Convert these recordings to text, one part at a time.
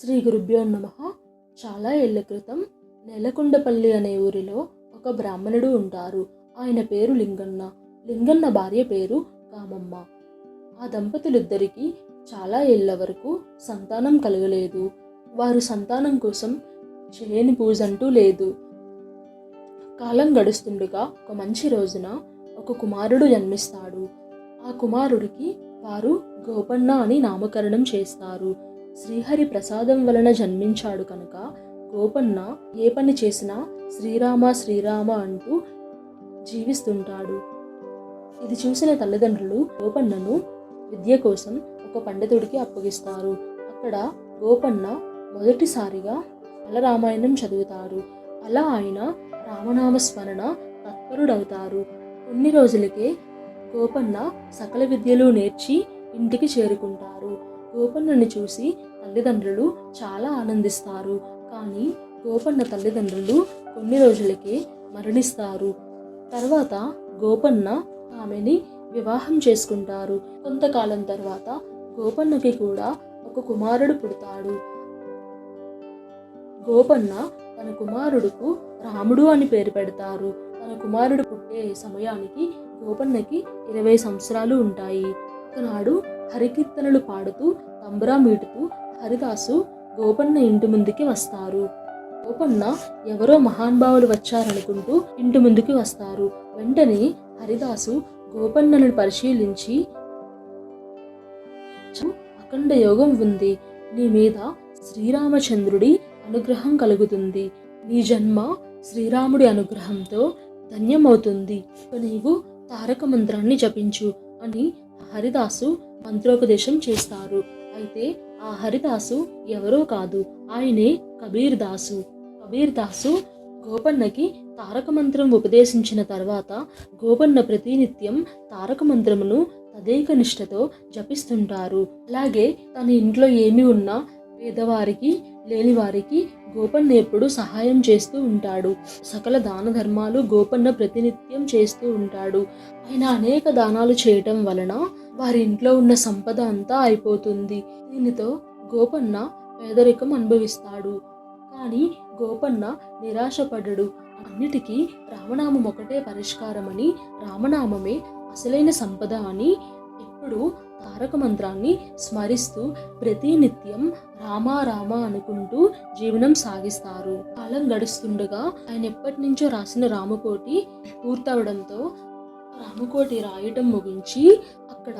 శ్రీ గురుభ్యో నమ. చాలా ఏళ్ళ క్రితం నెలకొండపల్లి అనే ఊరిలో ఒక బ్రాహ్మణుడు ఉంటారు. ఆయన పేరు లింగన్న. లింగన్న భార్య పేరు కామమ్మ. ఆ దంపతులిద్దరికీ చాలా ఏళ్ళ వరకు సంతానం కలగలేదు. వారు సంతానం కోసం చేయని పూజ అంటూ లేదు. కాలం గడుస్తుండగా ఒక మంచి రోజున ఒక కుమారుడు జన్మిస్తాడు. ఆ కుమారుడికి వారు గోపన్న అని నామకరణం చేస్తారు. శ్రీహరి ప్రసాదం వలన జన్మించాడు కనుక గోపన్న ఏ పని చేసినా శ్రీరామ శ్రీరామ అంటూ జీవిస్తుంటాడు. ఇది చూసిన తల్లిదండ్రులు గోపన్నను విద్య కోసం ఒక పండితుడికి అప్పగిస్తారు. అక్కడ గోపన్న మొదటిసారిగా రామాయణం చదువుతారు. అలా ఆయన రామనామ స్మరణ తత్పరుడవుతారు. కొన్ని రోజులకే గోపన్న సకల విద్యలు నేర్చి ఇంటికి చేరుకుంటారు. గోపన్నని చూసి తల్లిదండ్రులు చాలా ఆనందిస్తారు. కానీ గోపన్న తల్లిదండ్రులు కొన్ని రోజులకే మరణిస్తారు. తర్వాత గోపన్న ఆమెని వివాహం చేసుకుంటారు. కొంతకాలం తర్వాత గోపన్నకి కూడా ఒక కుమారుడు పుడతాడు. గోపన్న తన కుమారుడుకు రాముడు అని పేరు పెడతారు. తన కుమారుడు పుట్టే సమయానికి గోపన్నకి ఇరవై సంవత్సరాలు ఉంటాయి. ఒకనాడు హరికీర్తనలు పాడుతూ తంబురా మీటుతూ హరిదాసు గోపన్న ఇంటి ముందుకి వస్తారు. గోపన్న ఎవరో మహానుభావులు వచ్చారనుకుంటూ ఇంటి ముందుకి వస్తారు. వెంటనే హరిదాసు గోపన్నను పరిశీలించి అఖండ యోగం ఉంది. నీ మీద శ్రీరామచంద్రుడి అనుగ్రహం కలుగుతుంది. నీ జన్మ శ్రీరాముడి అనుగ్రహంతో ధన్యమవుతుంది. నీవు తారక మంత్రాన్ని జపించు అని హరిదాసు మంత్రోపదేశం చేస్తారు. అయితే ఆ హరిదాసు ఎవరో కాదు. ఆయనే కబీర్ దాసు కబీర్ దాసు గోపన్నకి తారక మంత్రం ఉపదేశించిన తర్వాత గోపన్న ప్రతినిత్యం తారక మంత్రమును తదేక నిష్టతో జపిస్తుంటారు. అలాగే తన ఇంట్లో ఏమి ఉన్నా పేదవారికి లేని వారికి గోపన్న ఎప్పుడు సహాయం చేస్తూ ఉంటాడు. సకల దాన ధర్మాలు గోపన్న ప్రతినిత్యం చేస్తూ ఉంటాడు. ఆయన అనేక దానాలు చేయటం వలన వారి ఇంట్లో ఉన్న సంపద అంతా అయిపోతుంది. దీనితో గోపన్న పేదరికం అనుభవిస్తాడు. కానీ గోపన్న నిరాశపడడు. అన్నిటికీ రామనామం ఒకటే పరిష్కారమని రామనామమే అసలైన సంపద అని ఎప్పుడు తారక మంత్రాన్ని స్మరిస్తూ ప్రతినిత్యం రామా రామ అనుకుంటూ జీవనం సాగిస్తారు. కాలం గడుస్తుండగా ఆయన ఎప్పటి నుంచో రాసిన రామకోటి పూర్తవడంతో రామకోటి రాయటం ముగించి అక్కడ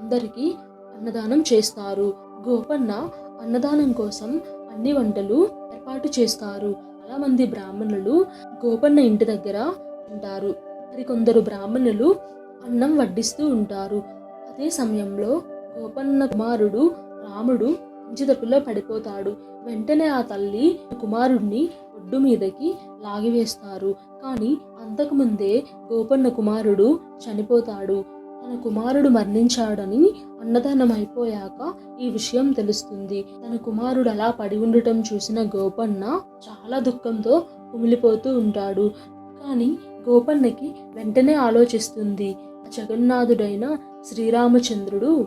అందరికీ అన్నదానం చేస్తారు. గోపన్న అన్నదానం కోసం అన్ని వంటలు ఏర్పాటు చేస్తారు. చాలా మంది బ్రాహ్మణులు గోపన్న ఇంటి దగ్గర ఉంటారు. మరి కొందరు బ్రాహ్మణులు అన్నం వడ్డిస్తూ ఉంటారు. అదే సమయంలో గోపన్న కుమారుడు రాముడు ఇంచితట్టులో పడిపోతాడు. వెంటనే ఆ తల్లి కుమారుడిని ఒడ్డు మీదకి లాగివేస్తారు. కానీ అంతకుముందే గోపన్న కుమారుడు చనిపోతాడు. తన కుమారుడు మరణించాడని అన్నదానం అయిపోయాక ఈ విషయం తెలుస్తుంది. తన కుమారుడు అలా పడి ఉండటం చూసిన గోపన్న చాలా దుఃఖంతో కుమిలిపోతూ ఉంటాడు. కానీ గోపన్నకి వెంటనే ఆలోచిస్తుంది. జగన్నాథుడైన శ్రీరామచంద్రుడు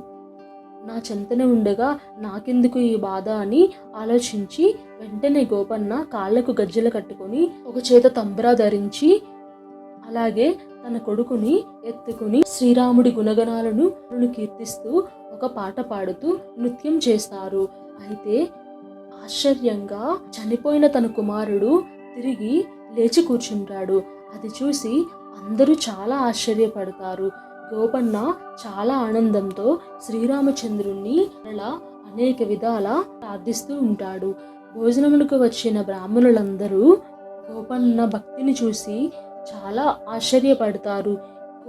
నా చెంతనే ఉండగా నాకెందుకు ఈ బాధ అని ఆలోచించి వెంటనే గోపన్న కాళ్ళకు గజ్జెలు కట్టుకొని ఒక చేత తంబరా ధరించి అలాగే తన కొడుకుని ఎత్తుకుని శ్రీరాముడి గుణగణాలను కీర్తిస్తూ ఒక పాట పాడుతూ నృత్యం చేస్తారు. అయితే ఆశ్చర్యంగా చనిపోయిన తన కుమారుడు తిరిగి లేచి కూర్చుంటాడు. అది చూసి అందరూ చాలా ఆశ్చర్యపడతారు. గోపన్న చాలా ఆనందంతో శ్రీరామచంద్రుణ్ణి అలా అనేక విధాల ప్రార్థిస్తూ ఉంటాడు. భోజనములకు వచ్చిన బ్రాహ్మణులందరూ గోపన్న భక్తిని చూసి చాలా ఆశ్చర్యపడతారు.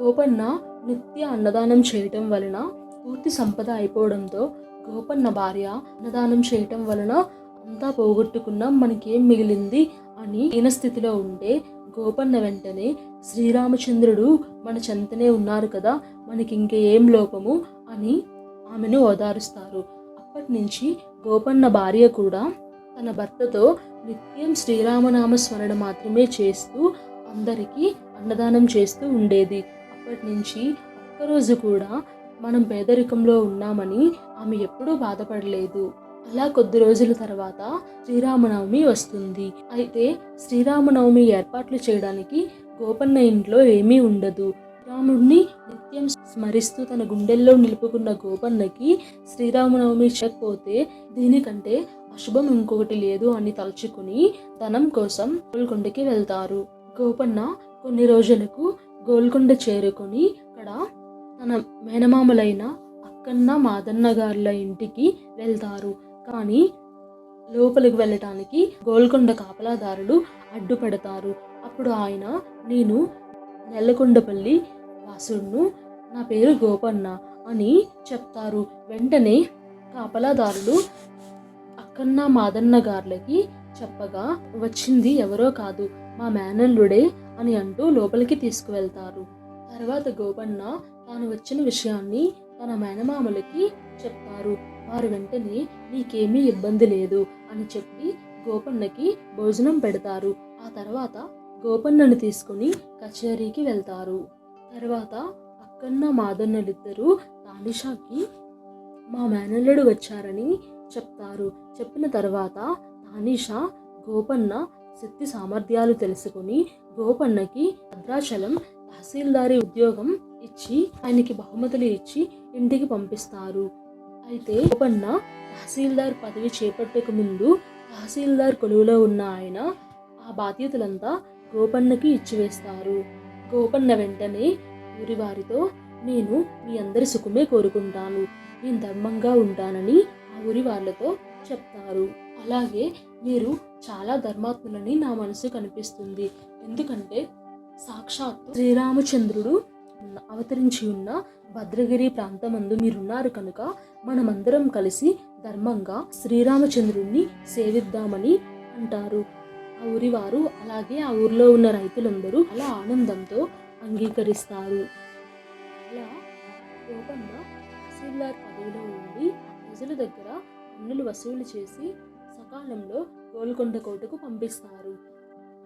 గోపన్న నిత్య అన్నదానం చేయటం వలన పూర్తి సంపద అయిపోవడంతో గోపన్న భార్య అన్నదానం చేయటం వలన అంతా పోగొట్టుకున్నాం మనకేం మిగిలింది? అని హీనస్థితిలో ఉంటే గోపన్న వెంటనే శ్రీరామచంద్రుడు మన చెంతనే ఉన్నారు కదా మనకి ఇంక ఏం లోపము అని ఆమెను ఓదారుస్తారు. అప్పటి నుంచి గోపన్న భార్య కూడా తన భర్తతో నిత్యం శ్రీరామనామ స్మరణ మాత్రమే చేస్తూ అందరికీ అన్నదానం చేస్తూ ఉండేది. అప్పటి నుంచి ఒక్కరోజు కూడా మనం పేదరికంలో ఉన్నామని ఆమె ఎప్పుడూ బాధపడలేదు. అలా కొద్ది రోజుల తర్వాత శ్రీరామనవమి వస్తుంది. అయితే శ్రీరామనవమి ఏర్పాట్లు చేయడానికి గోపన్న ఇంట్లో ఏమీ ఉండదు. రాముడిని నిత్యం స్మరిస్తూ తన గుండెల్లో నిలుపుకున్న గోపన్నకి శ్రీరామనవమి చేయకపోతే దీనికంటే అశుభం ఇంకొకటి లేదు అని తలుచుకుని ధనం కోసం గోల్కొండకి వెళ్తారు. గోపన్న కొన్ని రోజులకు గోల్కొండ చేరుకొని అక్కడ తన మేనమామలైన అక్కన్న మాదన్న గారుల ఇంటికి వెళ్తారు. కానీ లోపలికి వెళ్ళటానికి గోల్కొండ కాపలాదారులు అడ్డుపడతారు. అప్పుడు ఆయన నేను నెల్లకొండపల్లి వాసుడును నా పేరు గోపన్న అని చెప్తారు. వెంటనే కాపలాదారులు అక్కన్న మాదన్న గార్లకి చెప్పగా వచ్చింది ఎవరో కాదు మా మేనల్లుడే అని అంటూ లోపలికి తీసుకువెళ్తారు. తర్వాత గోపన్న తాను వచ్చిన విషయాన్ని తన మేనమామలకి చెప్తారు. వారు వెంటనే నీకేమీ ఇబ్బంది లేదు అని చెప్పి గోపన్నకి భోజనం పెడతారు. ఆ తర్వాత గోపన్నను తీసుకుని కచేరీకి వెళ్తారు. తర్వాత అక్కన్న మాదన్నలిద్దరూ తానిషాకి మా మేనల్లుడు వచ్చారని చెప్తారు చెప్పిన తర్వాత తానిషా గోపన్న శక్తి సామర్థ్యాలు తెలుసుకుని గోపన్నకి భద్రాచలం తహసీల్దారి ఉద్యోగం ఇచ్చి ఆయనకి బహుమతులు ఇచ్చి ఇంటికి పంపిస్తారు. అయితే గోపన్న తహసీల్దార్ పదవి చేపట్టక ముందు తహసీల్దార్ కొలువులో ఉన్న ఆయన ఆ బాధ్యతలంతా గోపన్నకి ఇచ్చివేస్తారు. గోపన్న వెంటనే ఊరి వారితో నేను మీ అందరి సుఖమే కోరుకుంటాను. నేను ధర్మంగా ఉంటానని ఆ ఊరి వాళ్ళతో చెప్తారు. అలాగే మీరు చాలా ధర్మాత్ములని నా మనసు కనిపిస్తుంది. ఎందుకంటే సాక్షాత్తు శ్రీరామచంద్రుడు ఉన్న- అవతరించి ఉన్న భద్రగిరి ప్రాంతమందు మీరున్నారు కనుక మనమందరం కలిసి ధర్మంగా శ్రీరామచంద్రుణ్ణి సేవిద్దామని అంటారు. ఆ ఊరి వారు అలాగే ఆ ఊర్లో ఉన్న రైతులందరూ అలా ఆనందంతో అంగీకరిస్తారు. అలా గోపన్న తహసీల్దార్ పదవిలో ఉండి ప్రజల దగ్గర పన్నులు వసూలు చేసి సకాలంలో గోల్కొండ కోటకు పంపిస్తారు.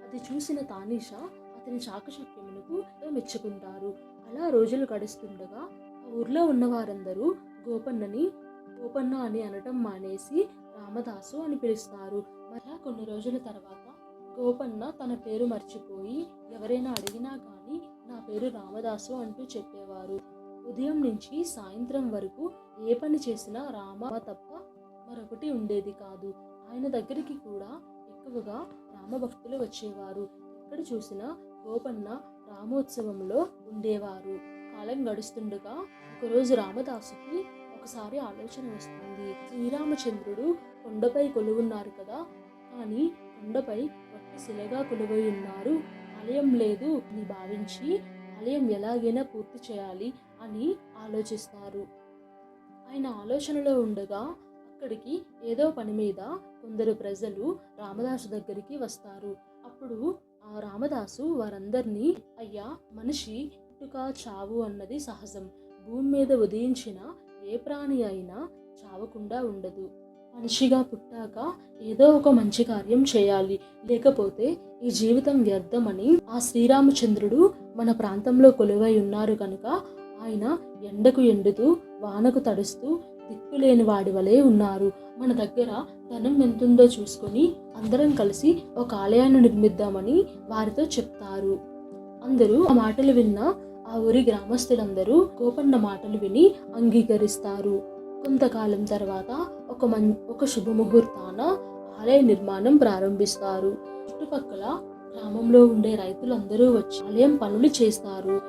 అది చూసిన తానీషా అతని చాకచక్యమునకు మెచ్చుకుంటారు. అలా రోజులు గడుస్తుండగా ఆ ఊర్లో ఉన్నవారందరూ గోపన్నని గోపన్న అని అనటం మానేసి రామదాసు అని పిలుస్తారు. మరలా కొన్ని రోజుల తర్వాత గోపన్న తన పేరు మర్చిపోయి ఎవరైనా అడిగినా కానీ నా పేరు రామదాసు అంటూ చెప్పేవారు. ఉదయం నుంచి సాయంత్రం వరకు ఏ పని చేసినా రామ తప్ప మరొకటి ఉండేది కాదు. ఆయన దగ్గరికి కూడా ఎక్కువగా రామభక్తులు వచ్చేవారు. ఎక్కడ చూసినా గోపన్న రామోత్సవంలో ఉండేవారు. కాలం గడుస్తుండగా ఒకరోజు రామదాసుకి ఒకసారి ఆలోచన వస్తుంది. శ్రీరామచంద్రుడు కొండపై కొలువున్నారు కదా కానీ కొండపై వట్టి శిలగా కొలువై ఉన్నారు. ఆలయం లేదు అని భావించి ఆలయం ఎలాగైనా పూర్తి చేయాలి అని ఆలోచిస్తారు. ఆయన ఆలోచనలో ఉండగా అక్కడికి ఏదో పని మీద కొందరు ప్రజలు రామదాసు దగ్గరికి వస్తారు. అప్పుడు ఆ రామదాసు వారందరినీ అయ్యా మనిషి పుట్టుక చావు అన్నది సహజం. భూమి మీద ఉదయించిన ఏ ప్రాణి అయినా చావకుండా ఉండదు. మనిషిగా పుట్టాక ఏదో ఒక మంచి కార్యం చేయాలి. లేకపోతే ఈ జీవితం వ్యర్థమని ఆ శ్రీరామచంద్రుడు మన ప్రాంతంలో కొలువై ఉన్నారు కనుక ఆయన ఎండకు ఎండుతూ వానకు తడుస్తూ దిక్కులేని వాడి వలె ఉన్నారు. మన దగ్గర ధనం ఎంతుందో చూసుకొని అందరం కలిసి ఒక ఆలయాన్ని నిర్మిద్దామని వారితో చెప్తారు. అందరూ ఆ మాటలు విన్న ఆ ఊరి గ్రామస్తులందరూ గోపన్న మాటలు విని అంగీకరిస్తారు. కొంతకాలం తర్వాత ఒక మం ఒక శుభముహూర్తాన ఆలయ నిర్మాణం ప్రారంభిస్తారు. చుట్టుపక్కల గ్రామంలో ఉండే రైతులందరూ వచ్చి ఆలయం పనులు చేస్తారు.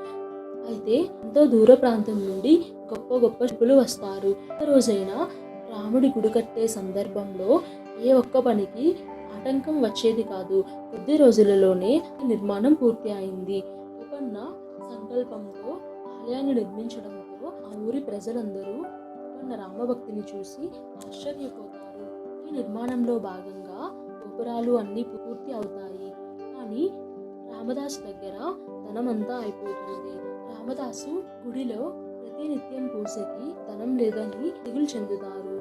అయితే ఎంతో దూర ప్రాంతం నుండి గొప్ప గొప్ప శిల్పులు వస్తారు. ఒక రోజైనా రాముడి గుడి కట్టే సందర్భంలో ఏ ఒక్క పనికి ఆటంకం వచ్చేది కాదు. కొద్ది రోజులలోనే నిర్మాణం పూర్తి అయింది. ఒకన్న సంకల్పంతో ఆలయాన్ని నిర్మించడంతో ఆ ఊరి ప్రజలందరూ గోపన్న రామభక్తిని చూసి ఆశ్చర్యపోతారు. ఈ నిర్మాణంలో భాగంగా గోపురాలు అన్నీ పూర్తి అవుతాయి. కానీ రామదాస్ దగ్గర ధనమంతా అయిపోతుంది. రామదాసు గుడిలో ప్రతినిత్యం పూసకి ధనం లేదని దిగులు చెందుతారు.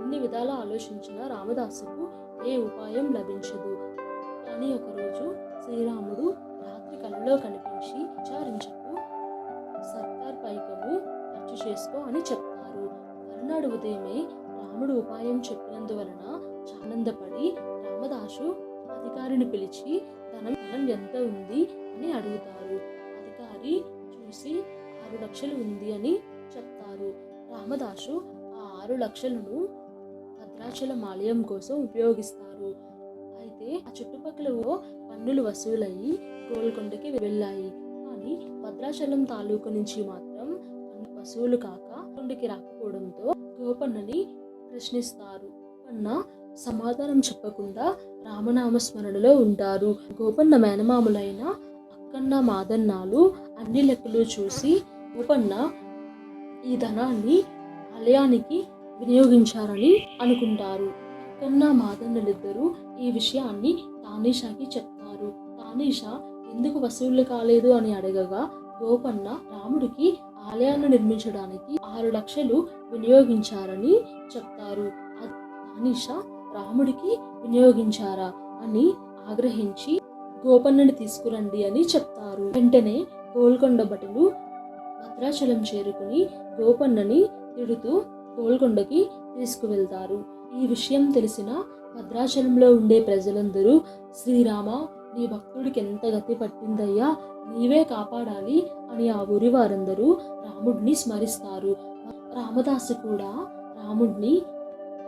అన్ని విధాలు ఆలోచించిన రామదాసుకు ఏ ఉపాయం లభించదు. కానీ ఒకరోజు శ్రీరాముడు రాత్రి కలలో కనిపించి విచారించకు సర్కార్ పైకము ఖర్చు చేసుకో అని చెప్తారు. మరునాడు ఉదయమే రాముడు ఉపాయం చెప్పినందువలన ఆనందపడి రామదాసు అధికారిని పిలిచి ధనం ధనం ఎంత ఉంది అని అడుగుతారు. అధికారి చూసి ఆరు లక్షలు ఉంది అని చెప్తారు. రామదాసు ఆ ఆరు లక్షలను భద్రాచల ఆలయం కోసం ఉపయోగిస్తారు. అయితే ఆ చుట్టుపక్కల ఓ పన్నులు వసూలయ్యి గోల్కొండకి వెళ్ళాయి. కానీ భద్రాచలం తాలూకు నుంచి మాత్రం పన్ను వసూలు కాక కొండకి రాకపోవడంతో గోపన్నని ప్రశ్నిస్తారు. గోపన్న సమాధానం చెప్పకుండా రామనామ స్మరణలో ఉంటారు. గోపన్న మేనమాములైన అక్కన్న మాదన్నాలు అన్ని లెక్కలు చూసి గోపన్న ఈ ధనాన్ని ఆలయానికి వినియోగించారని అనుకుంటారు. అక్కన్న మాదన్నలిద్దరూ ఈ విషయాన్ని తానీషాకి చెప్తారు తానీషా ఎందుకు వసూళ్ళు కాలేదు? అని అడగగా గోపన్న రాముడికి ఆలయాన్ని నిర్మించడానికి ఆరు లక్షలు వినియోగించారని చెప్తారు. తానీషా రాముడికి వినియోగించారా? అని ఆగ్రహించి గోపన్నని తీసుకురండి అని చెప్తారు. వెంటనే గోల్కొండ భటులు భద్రాచలం చేరుకుని గోపన్నని తిడుతూ గోల్కొండకి తీసుకువెళ్తారు. ఈ విషయం తెలిసిన భద్రాచలంలో ఉండే ప్రజలందరూ శ్రీరామ నీ భక్తుడికి ఎంత గతి పట్టిందయ్యా నీవే కాపాడాలి అని ఆ ఊరి వారందరూ రాముడిని స్మరిస్తారు. రామదాసు కూడా రాముడిని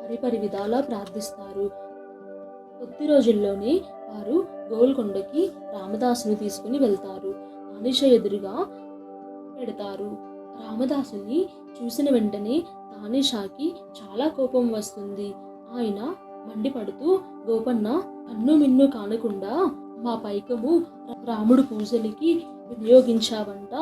పరిపరి విధాలా ప్రార్థిస్తారు. కొద్ది రోజుల్లోనే వారు గోల్కొండకి రామదాసుని తీసుకుని వెళ్తారు. మనిష ఎదురుగా పెడతారు. రామదాసుని చూసిన వెంటనే తానేషాకి చాలా కోపం వస్తుంది. ఆయన మండిపడుతూ గోపన్న కన్ను మిన్ను కానకుండా మా పైకము రాముడు పూజలకి వినియోగించావంట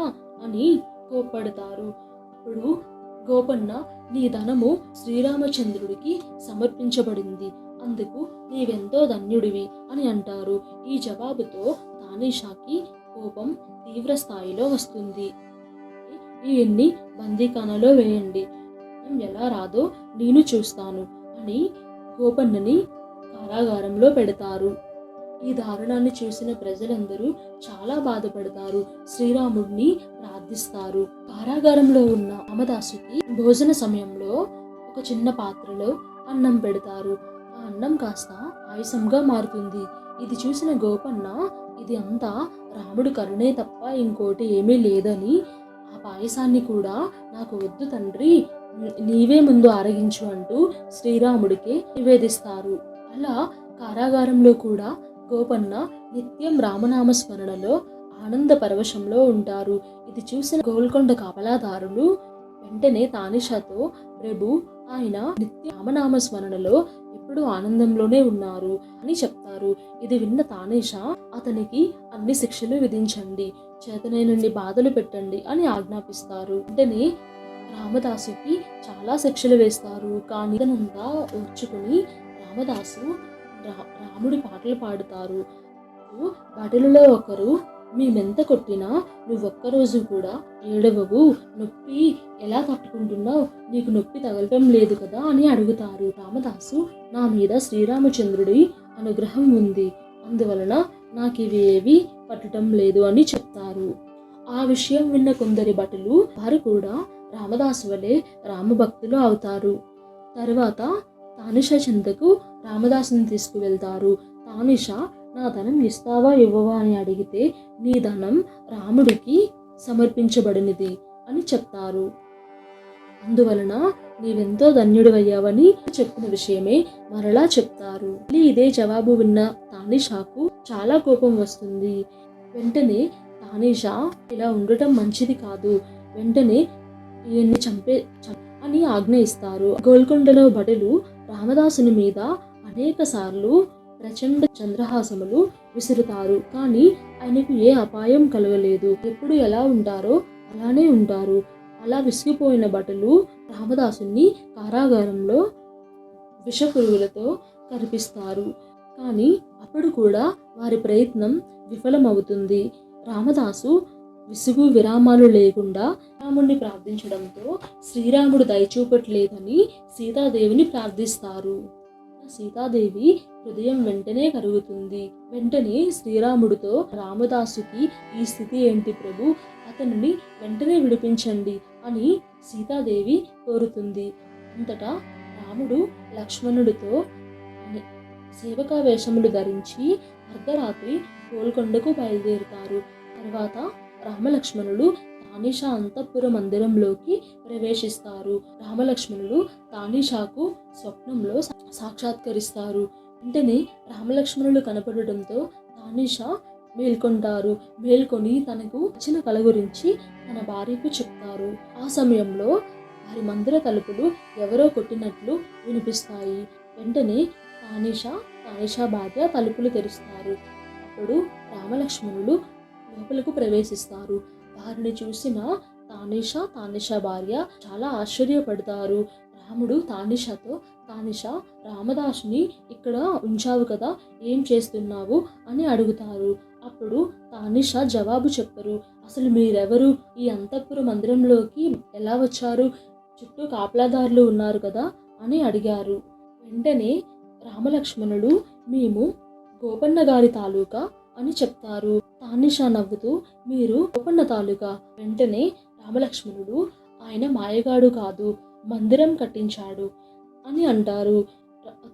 అని కోప్పడతారు. అప్పుడు గోపన్న నీ ధనము శ్రీరామచంద్రుడికి సమర్పించబడింది. అందుకు నీవెంతో ధన్యుడివి అని అంటారు. ఈ జవాబుతో తానీషాకి కోపం తీవ్ర స్థాయిలో వస్తుంది. ఈయన్ని బందీఖానలో వేయండి. ఎలా రాదో నేను చూస్తాను అని గోపన్నని కారాగారంలో పెడతారు. ఈ దారుణాన్ని చూసిన ప్రజలందరూ చాలా బాధపడతారు. శ్రీరాముడిని ప్రార్థిస్తారు. కారాగారంలో ఉన్న అమదాసుకి భోజన సమయంలో ఒక చిన్న పాత్రలో అన్నం పెడతారు. అన్నం కాస్త ఆయుసంగా మారుతుంది. ఇది చూసిన గోపన్న ఇది అంతా రాముడి కరుణే తప్ప ఇంకోటి ఏమీ లేదని ఆ పాయసాన్ని కూడా నాకు వద్దు తండ్రి నీవే ముందు ఆరగించు అంటూ శ్రీరాముడికి నివేదిస్తారు. అలా కారాగారంలో కూడా గోపన్న నిత్యం రామనామ స్మరణలో ఆనంద పరవశంలో ఉంటారు. ఇది చూసిన గోల్కొండ కాపలాదారులు వెంటనే తానిషాతో ప్రభు ఆయన నిత్య రామనామ స్మరణలో ఇప్పుడు ఆనందంలోనే ఉన్నారు అని చెప్తారు. ఇది విన్న తానేషా అతనికి అన్ని శిక్షలు విధించండి చేతనైనండి బాధలు పెట్టండి అని ఆజ్ఞాపిస్తారు. వెంటనే రామదాసుకి చాలా శిక్షలు వేస్తారు. కానీ ఇతనంతా ఓర్చుకుని రామదాసు రా- రాముడి పాటలు పాడుతారు. వాటిలలో ఒకరు మేమెంత కొట్టినా నువ్వొక్కరోజు కూడా ఏడవవు. నొప్పి ఎలా తట్టుకుంటున్నావు? నీకు నొప్పి తగలటం లేదు కదా అని అడుగుతారు రామదాసు. నా మీద శ్రీరామచంద్రుడి అనుగ్రహం ఉంది. అందువలన నాకు ఇవి ఏవి పట్టడం లేదు అని చెప్తారు. ఆ విషయం విన్న కొందరి భటులు వారు కూడా రామదాసు వలె రామభక్తులు అవుతారు. తర్వాత తానిష చెంతకు రామదాసుని తీసుకువెళ్తారు. తానిష నా ధనం ఇస్తావా ఇవ్వవా అని అడిగితే నీ ధనం రాముడికి సమర్పించబడినది అని చెప్తారు. అందువలన నీవెంతో ధన్యుడివయ్యావని చెప్పిన విషయమే మరలా చెప్తారు. ఇదే జవాబు విన్న తానిషాకు చాలా కోపం వస్తుంది. వెంటనే తానిషా ఇలా ఉండటం మంచిది కాదు. వెంటనే ఈయన్ని చంపే అని ఆజ్ఞ ఇస్తారు. గోల్కొండలో భటులు రామదాసుని మీద అనేక సార్లు ప్రచండ చంద్రహాసములు విసురుతారు. కానీ ఆయనకు ఏ అపాయం కలగలేదు. ఎప్పుడు ఎలా ఉంటారో అలానే ఉంటారు. అలా విసిగిపోయిన భటులు రామదాసుని కారాగారంలో విషపురుగులతో కనిపిస్తారు కానీ అప్పుడు కూడా వారి ప్రయత్నం విఫలమవుతుంది. రామదాసు విసుగు విరామాలు లేకుండా రాముణ్ణి ప్రార్థించడంతో శ్రీరాముడు దయచూపట్లేదని సీతాదేవిని ప్రార్థిస్తారు. సీతాదేవి హృదయం వెంటనే కరుగుతుంది. వెంటనే శ్రీరాముడితో రామదాసుకి ఈ స్థితి ఏంటి ప్రభు? అతనిని వెంటనే విడిపించండి అని సీతాదేవి కోరుతుంది. అంతటా రాముడు లక్ష్మణుడితో సేవకా వేషములు ధరించి అర్ధరాత్రి గోల్కొండకు బయలుదేరుతారు. తర్వాత రామలక్ష్మణులు తానిషా అంతఃపుర మందిరంలోకి ప్రవేశిస్తారు. రామలక్ష్మణులు తానిషాకు స్వప్నంలో సాక్షాత్కరిస్తారు. వెంటనే రామలక్ష్మణులు కనపడడంతో తానిషా మేల్కొంటారు. మేల్కొని తనకు వచ్చిన కళ గురించి తన భార్యకు చెప్తారు. ఆ సమయంలో వారి మందిర తలుపులు ఎవరో కొట్టినట్లు వినిపిస్తాయి. వెంటనే తానిషా తానిషా భార్య తలుపులు తెరుస్తారు. అప్పుడు రామలక్ష్మణులు లోపలకు ప్రవేశిస్తారు. వారిని చూసిన తానిషా తానిషా భార్య చాలా ఆశ్చర్యపడతారు. రాముడు తానిషాతో తానిషా రామదాసుని ఇక్కడ ఉంచావు కదా ఏం చేస్తున్నావు? అని అడుగుతారు. అప్పుడు తానిషా జవాబు చెప్పరు. అసలు మీరెవరు? ఈ అంతఃపుర మందిరంలోకి ఎలా వచ్చారు? చుట్టూ కాపలాదారులు ఉన్నారు కదా? అని అడిగారు. వెంటనే రామలక్ష్మణుడు మేము గోపన్న గారి తాలూకా అని చెప్తారు. తానిషా నవ్వుతూ మీరు ఉపన్నతాలుగా వెంటనే రామలక్ష్మణుడు ఆయన మాయగాడు కాదు మందిరం కట్టించాడు అని అంటారు.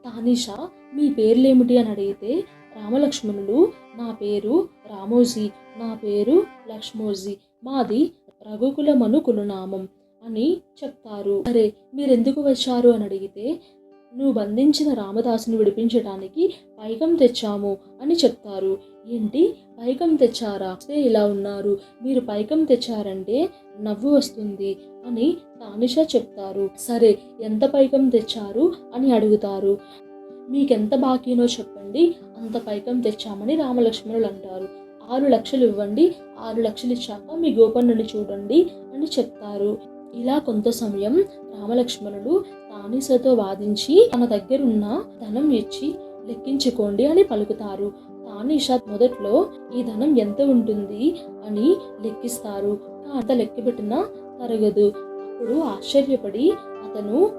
తానిషా మీ పేర్లేమిటి అని అడిగితే రామలక్ష్మణుడు నా పేరు రామోజీ నా పేరు లక్ష్మోజీ మాది రఘుకులమను కులనామం అని చెప్తారు. అరే మీరెందుకు వచ్చారు అని అడిగితే నువ్వు బంధించిన రామదాసుని విడిపించడానికి పైకం తెచ్చాము అని చెప్తారు. ఏంటి? పైకం తెచ్చారా? ఇలా ఉన్నారు. మీరు పైకం తెచ్చారంటే నవ్వు వస్తుంది అని తానిష చెప్తారు. సరే ఎంత పైకం తెచ్చారు అని అడుగుతారు. మీకెంత బాకీనో చెప్పండి అంత పైకం తెచ్చామని రామలక్ష్మణులు అంటారు. ఆరు లక్షలు ఇవ్వండి ఆరు లక్షలు ఇచ్చాక మీ గోపన్నుని చూడండి అని చెప్తారు. ఇలా కొంత సమయం రామలక్ష్మణుడు తానీసతో వాదించి తన దగ్గరున్న ధనం ఇచ్చి లెక్కించుకోండి అని పలుకుతారు. తానీషా మొదట్లో ఈ ధనం ఎంత ఉంటుంది అని లెక్కిస్తారు. అంత లెక్కబెట్టినా తరగదు. అప్పుడు ఆశ్చర్యపడి అతను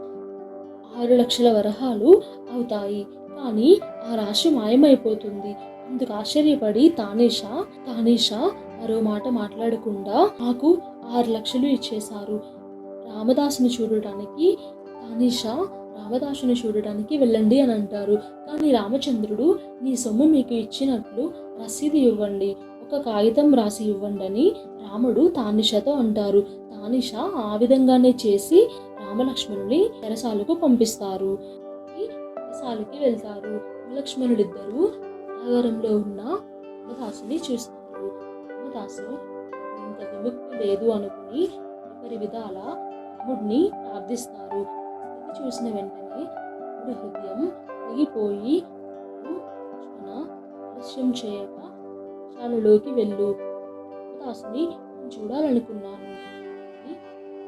ఆరు లక్షల వరహాలు అవుతాయి. కానీ ఆ రాశి మాయమైపోతుంది. అందుకు ఆశ్చర్యపడి తానేషా తానేషా మరో మాట మాట్లాడకుండా నాకు ఆరు లక్షలు ఇచ్చేశారు. రామదాసుని చూడటానికి తానిషా రామదాసుని చూడటానికి వెళ్ళండి అని అంటారు. కానీ రామచంద్రుడు నీ సొమ్ము మీకు ఇచ్చినట్లు రసీదు ఇవ్వండి. ఒక కాగితం రాసి ఇవ్వండి అని రాముడు తానిషతో అంటారు. తానిష ఆ విధంగానే చేసి రామలక్ష్మణుని తెరసాలకు పంపిస్తారు. తెరసాలకి వెళ్తారు. రామలక్ష్మణుడిద్దరూ నగరంలో ఉన్న రామదాసుని చూస్తారు. రామదాసు ఇంత విముక్తి లేదు అనుకుని ఒకరి విధాల రాముడిని ప్రార్థిస్తారు. చూసిన వెంటనే రాముడి హృదయం తెగిపోయి లక్ష్మణ ఆలస్యం చేయక శాలలోకి వెళ్ళు. దాసుని నేను చూడాలనుకున్నాను.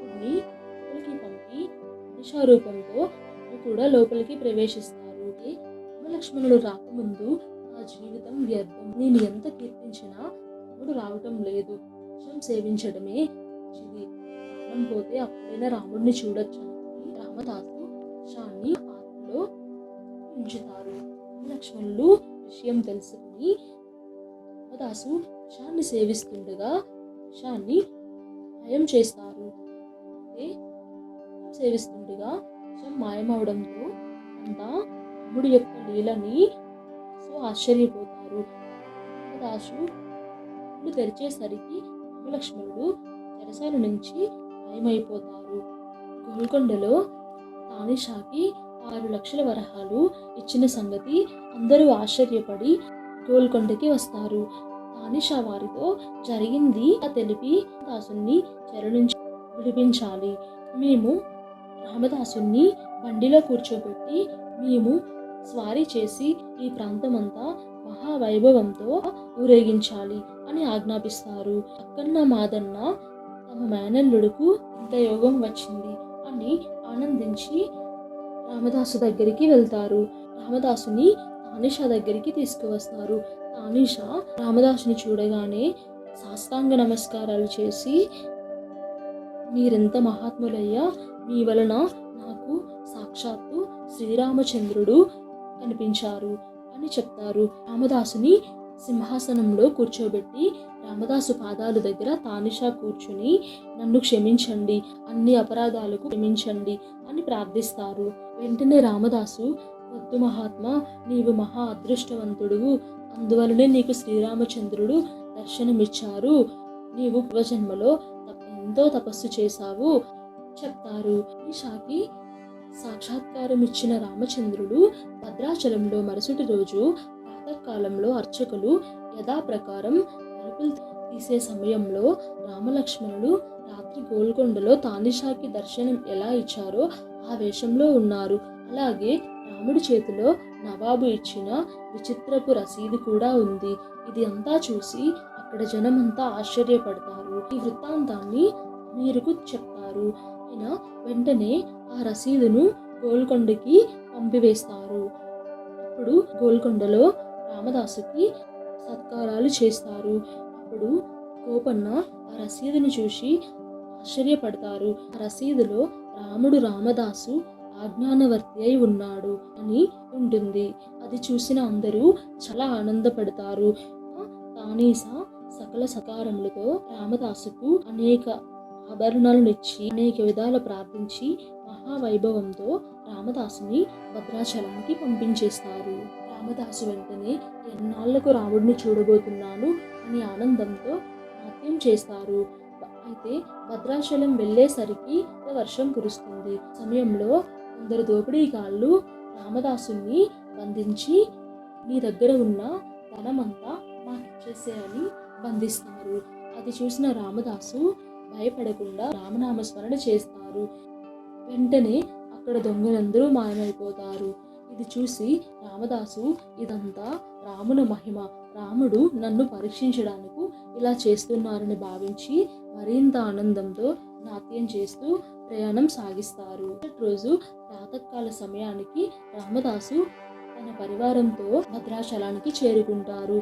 లోపలికి పంపి నిషారూపంతో కూడా లోపలికి ప్రవేశిస్తారు. లక్ష్మణుడు రాకముందు నా జీవితం వ్యర్థం. నేను ఎంత కీర్తించినా రాముడు రావటం లేదు. సేవించడమే మంచిది. ప్రాణం పోతే అప్పుడైనా రాముడిని చూడొచ్చు అనుకుని రామదాసు విషాన్ని ఆత్మలో ఉంచుతారు. లక్ష్మణులు విషయం తెలుసుకుని రామదాసు విషాన్ని సేవిస్తుండగా విషాన్ని మాయం చేస్తారు. అయితే సేవిస్తుండగా విషం మాయమవడంతో అంతా రాముడి యొక్క లీలని సో ఆశ్చర్యపోతారు. రామదాసు తెరిచేసరికి రామలక్ష్మణుడు చెరసాల నుంచి మాయమైపోతారు గోల్కొండలో తానిషాకి ఆరు లక్షల వరహాలు ఇచ్చిన సంగతి అందరూ ఆశ్చర్యపడి గోల్కొండకి వస్తారు. తానిషా వారితో జరిగింది తెలిపి దాసుని చెర విడిపించాలి. మేము రామదాసుని బండిలో కూర్చోబెట్టి మేము స్వారీ చేసి ఈ ప్రాంతమంతా మహావైభవంతో ఊరేగించాలి అని ఆజ్ఞాపిస్తారు. అక్కన్న మాదన్న మేనల్లుడుకు ఇంత యోగం వచ్చింది అని ఆనందించి రామదాసు దగ్గరికి వెళ్తారు. రామదాసుని తానిషా దగ్గరికి తీసుకువస్తారు. తానిషా రామదాసుని చూడగానే సాష్టాంగ నమస్కారాలు చేసి మీరెంత మహాత్ములయ్యా మీ వలన నాకు సాక్షాత్తు శ్రీరామచంద్రుడు కనిపించారు అని చెప్తారు. రామదాసుని సింహాసనంలో కూర్చోబెట్టి రామదాసు పాదాల దగ్గర తానిషా కూర్చుని నన్ను క్షమించండి అన్ని అపరాధాలకు క్షమించండి అని ప్రార్థిస్తారు. వెంటనే రామదాసు వద్దు మహాత్మా నీవు మహా అదృష్టవంతుడు అందువలనే నీకు శ్రీరామచంద్రుడు దర్శనమిచ్చారు. నీవు పూర్వజన్మలో ఎంతో తపస్సు చేశావు చెప్తారు. ఈషాకి సాక్షాత్కారం ఇచ్చిన రామచంద్రుడు భద్రాచలంలో మరుసటి రోజు ప్రాతకాలంలో అర్చకులు యథాప్రకారం తలుపులు తీసే సమయంలో రామలక్ష్మణుడు రాత్రి గోల్కొండలో తానిషాకి దర్శనం ఎలా ఇచ్చారో ఆ వేషంలో ఉన్నారు. అలాగే రాముడి చేతిలో నవాబు ఇచ్చిన విచిత్రపు రసీదు కూడా ఉంది. ఇది అంతా చూసి అక్కడ జనమంతా ఆశ్చర్యపడతారు. ఈ వృత్తాంతాన్ని మీరుకు చెప్తారు. ఆయన వెంటనే ఆ రసీదును గోల్కొండకి పంపివేస్తారు. అప్పుడు గోల్కొండలో రామదాసుకి సత్కారాలు చేస్తారు. అప్పుడు గోపన్న ఆ రసీదును చూసి ఆశ్చర్యపడతారు. ఆ రసీదులో రాముడు రామదాసు ఆజ్ఞానవర్తి అయి ఉన్నాడు అని ఉంటుంది. అది చూసిన అందరూ చాలా ఆనందపడతారు. తానీస సకల సకారములతో రామదాసుకు అనేక ఆభరణాలను ఇచ్చి అనేక విధాలు ప్రార్థించి మహావైభవంతో రామదాసుని భద్రాచలానికి పంపించేస్తారు. రామదాసు వెంటనే ఎన్నాళ్ళకు రాముడిని చూడబోతున్నాను అని ఆనందంతో నాట్యం చేస్తారు. అయితే భద్రాచలం వెళ్ళేసరికి వర్షం కురుస్తుంది. సమయంలో కొందరు దోపిడీగాళ్ళు రామదాసుని బంధించి నీ దగ్గర ఉన్న ధనమంతా మాకు అని బంధిస్తారు. అది చూసిన రామదాసు భయపడకుండా రామనామ స్మరణ చేస్తారు. వెంటనే అక్కడ దొంగలందరూ మాయమైపోతారు. ఇది చూసి రామదాసు ఇదంతా రాముని మహిమ. రాముడు నన్ను పరీక్షించడానికి ఇలా చేస్తున్నారని భావించి మరింత ఆనందంతో నాట్యం చేస్తూ ప్రయాణం సాగిస్తారు. రోజు ప్రాతకాల సమయానికి రామదాసు తన పరివారంతో భద్రాచలానికి చేరుకుంటారు.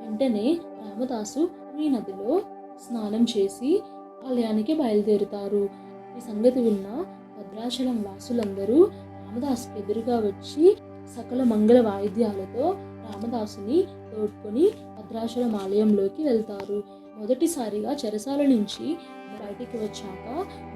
వెంటనే రామదాసు ఈ నదిలో స్నానం చేసి ఆలయానికి బయలుదేరుతారు. ఈ సంగతి విన్న భద్రాచలం వాసులందరూ రామదాసుకి ఎదురుగా వచ్చి సకల మంగళ వాయిద్యాలతో రామదాసుని తోడ్కొని భద్రాచలం ఆలయంలోకి వెళ్తారు. మొదటిసారిగా చెరసాల నుంచి బయటికి వచ్చాక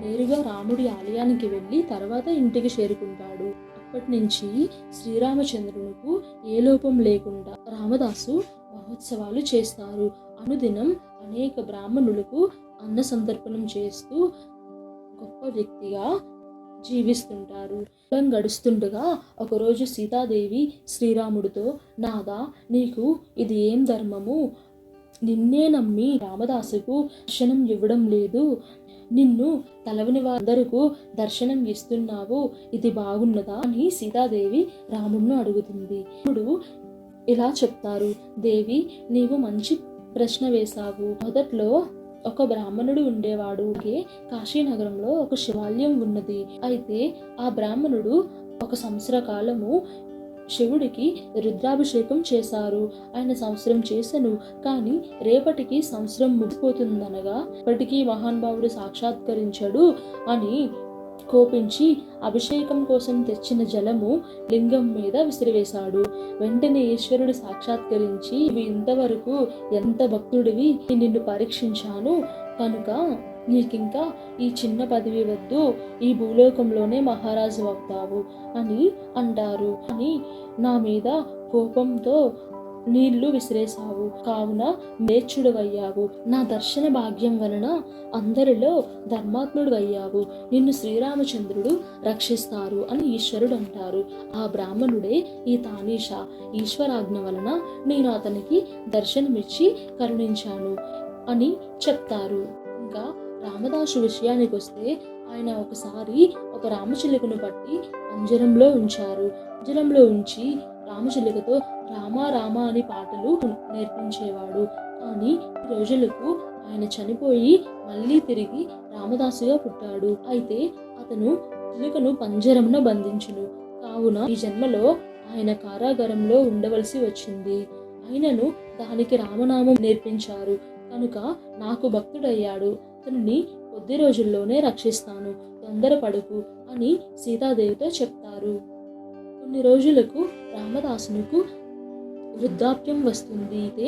నేరుగా రాముడి ఆలయానికి వెళ్ళి తర్వాత ఇంటికి చేరుకుంటాడు. అప్పటి నుంచి శ్రీరామచంద్రునికి ఏ లోపం లేకుండా రామదాసు మహోత్సవాలు చేస్తారు. అనుదినం అనేక బ్రాహ్మణులకు అన్న సందర్పణం చేస్తూ గొప్ప వ్యక్తిగా జీవిస్తుంటారు. కాలం గడుస్తుండగా ఒకరోజు సీతాదేవి శ్రీరాముడితో నాదా నీకు ఇది ఏం ధర్మము? నిన్నే నమ్మి రామదాసుకు దర్శనం ఇవ్వడం లేదు. నిన్ను తలవని వారందరకు దర్శనం ఇస్తున్నావు. ఇది బాగున్నదా? అని సీతాదేవి రాముడిని అడుగుతుంది. ఇప్పుడు ఇలా చెప్తారు దేవి నీవు మంచి ప్రశ్న వేశావు. మొదట్లో ఒక బ్రాహ్మణుడు ఉండేవాడు కాశీనగరంలో ఒక శివాలయం ఉన్నది. అయితే ఆ బ్రాహ్మణుడు ఒక సంవత్సర కాలము శివుడికి రుద్రాభిషేకం చేశారు. ఆయన సంవత్సరం చేశాను కానీ రేపటికి సంవత్సరం ముగిపోతుందనగా ఇప్పటికీ మహానుభావుడు సాక్షాత్కరించాడు అని కోపించి అభిషేకం కోసం తెచ్చిన జలము లింగం మీద విసిరివేశాడు. వెంటనే ఈశ్వరుడు సాక్షాత్కరించి ఇంతవరకు ఎంత భక్తుడివి? నిన్ను పరీక్షించాను. కనుక నీకింకా ఈ చిన్న పదవి వద్దు. ఈ భూలోకంలోనే మహారాజు అవుతావు అని అంటారు. అని నా మీద కోపంతో నీళ్ళు విసిరేశావు. కావున మేచ్చుడు అయ్యావు నా దర్శన భాగ్యం వలన అందరిలో ధర్మాత్ముడు అయ్యావు నిన్ను శ్రీరామచంద్రుడు రక్షిస్తారు అని ఈశ్వరుడు అంటారు ఆ బ్రాహ్మణుడే ఈ తానీష. ఈశ్వరాజ్ఞ వలన నేను అతనికి దర్శనమిచ్చి కరుణించాను అని చెప్తారు. ఇంకా రామదాసు విషయానికి వస్తే ఆయన ఒకసారి ఒక రామచిలుకను పట్టి పంజరంలో ఉంచారు. పంజరంలో ఉంచి రామచిలుకతో రామా రామ అని పాటలు నేర్పించేవాడు. కానీ రోజులకు ఆయన చనిపోయి మళ్ళీ తిరిగి రామదాసుగా పుట్టాడు. అయితే అతను చిలుకను పంజరంలో బంధించును. కావున ఈ జన్మలో ఆయన కారాగారంలో ఉండవలసి వచ్చింది. ఆయనను దానికి రామనామం నేర్పించారు. కనుక నాకు భక్తుడయ్యాడు. అతనిని కొద్ది రోజుల్లోనే రక్షిస్తాను. తొందరపడుకు అని సీతాదేవితో చెప్తారు. కొన్ని రోజులకు రామదాసునికి వృద్ధాప్యం వస్తుంది. అయితే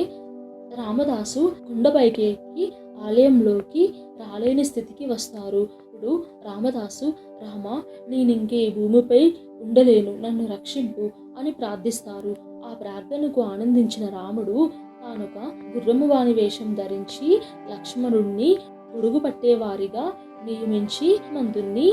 రామదాసు కొండపైకి ఎక్కి ఆలయంలోకి రాలేని స్థితికి వస్తారు. ఇప్పుడు రామదాసు రామ నేను ఇంకే భూమిపై ఉండలేను. నన్ను రక్షింపు అని ప్రార్థిస్తారు. ఆ ప్రార్థనకు ఆనందించిన రాముడు తానొక గుర్రమువాణి వేషం ధరించి లక్ష్మణుణ్ణి పొడుగు పట్టేవారిగా నియమించి మంతుణ్ణి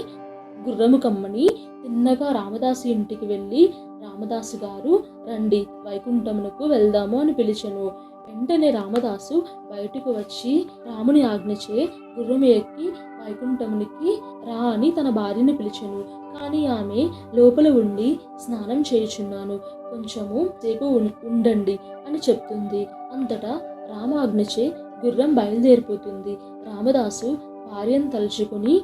గుర్రము కమ్మని తిన్నగా రామదాసు ఇంటికి వెళ్ళి రామదాసు గారు రండి వైకుంఠమునకు వెళ్దాము అని పిలిచెను. వెంటనే రామదాసు బయటకు వచ్చి రాముని ఆజ్ఞచే గుర్రం ఎక్కి వైకుంఠమునికి రా అని తన భార్యను పిలిచెను. కానీ ఆమె లోపల ఉండి స్నానం చేయుచున్నాను. కొంచెము సేపు ఉం- ఉండండి అని చెప్తుంది. అంతటా రామాజ్ఞచే గుర్రం బయలుదేరిపోతుంది. రామదాసు భార్యను తలుచుకుని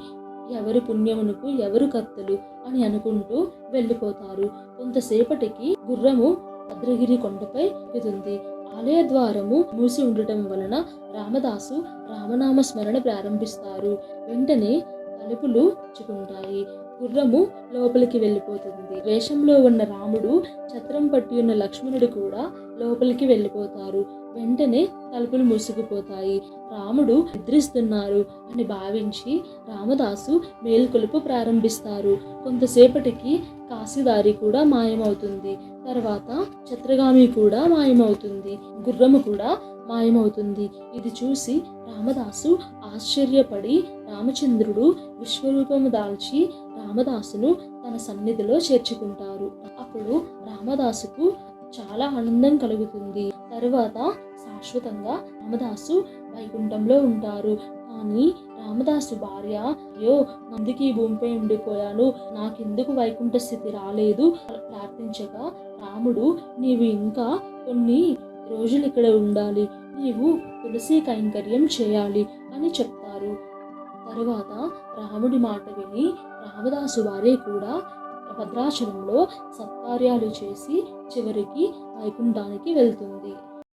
ఎవరి పుణ్యమునకు ఎవరు కర్తలు అని అనుకుంటూ వెళ్ళిపోతారు. కొంతసేపటికి గుర్రము భద్రగిరి కొండపై ఎక్కుతుంది ఆలయ ద్వారము మూసి ఉండటం వలన రామదాసు రామనామ స్మరణ ప్రారంభిస్తారు. వెంటనే తలుపులు చుకుంటాయి గుర్రము లోపలికి వెళ్ళిపోతుంది. వేషంలో ఉన్న రాముడు ఛత్రం పట్టి ఉన్న లక్ష్మణుడు కూడా లోపలికి వెళ్ళిపోతారు. వెంటనే తలుపులు మూసుకుపోతాయి. రాముడు నిద్రిస్తున్నారు అని భావించి రామదాసు మేల్కొలుపు ప్రారంభిస్తారు. కొంతసేపటికి కాశీదారి కూడా మాయమవుతుంది. తర్వాత చత్రగామి కూడా మాయమవుతుంది. గుర్రము కూడా మాయమవుతుంది. ఇది చూసి రామదాసు ఆశ్చర్యపడి రామచంద్రుడు విశ్వరూపము దాల్చి రామదాసును తన సన్నిధిలో చేర్చుకుంటారు. అప్పుడు రామదాసుకు చాలా ఆనందం కలుగుతుంది. తరువాత శాశ్వతంగా రామదాసు వైకుంఠంలో ఉంటారు. కానీ రామదాసు భార్య అయ్యో నందికి ఈ భూమిపై ఉండిపోయాను. నాకెందుకు వైకుంఠ స్థితి రాలేదు? ప్రార్థించగా రాముడు నీవు ఇంకా కొన్ని రోజులు ఇక్కడ ఉండాలి. నీవు తులసి కైంకర్యం చేయాలి అని చెప్తారు. తరువాత రాముడి మాట విని రామదాసు వారే కూడా భద్రాచలంలో సత్కార్యాలు చేసి చివరికి వైకుంఠానికి వెళ్తుంది.